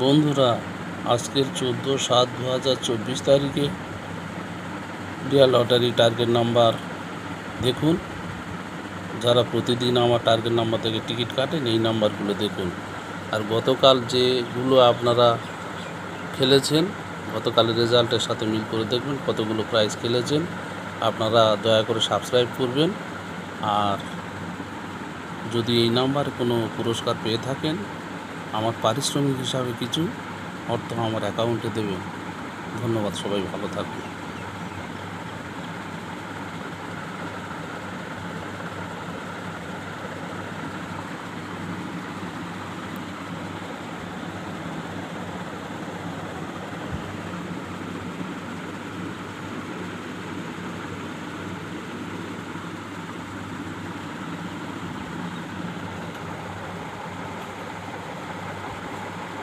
বন্ধুরা, আজকের চোদ্দ সাত দু হাজার চব্বিশ তারিখে ডিয়ার লটারি টার্গেট নাম্বার দেখুন। যারা প্রতিদিন আমার টার্গেট নাম্বার থেকে টিকিট কাটেন, এই নাম্বারগুলো দেখুন। আর গতকাল যেগুলো আপনারা খেলেছেন গতকালের রেজাল্টের সাথে মিল করে দেখবেন কতগুলো প্রাইজ খেলেছেন। আপনারা দয়া করে সাবস্ক্রাইব করবেন। আর যদি এই নাম্বার কোনো পুরস্কার পেয়ে থাকেন আমার পারিশ্রমিক হিসাবে কিছু অর্থ আমার অ্যাকাউন্টে দেবেন। ধন্যবাদ সবাই ভালো থাকবেন।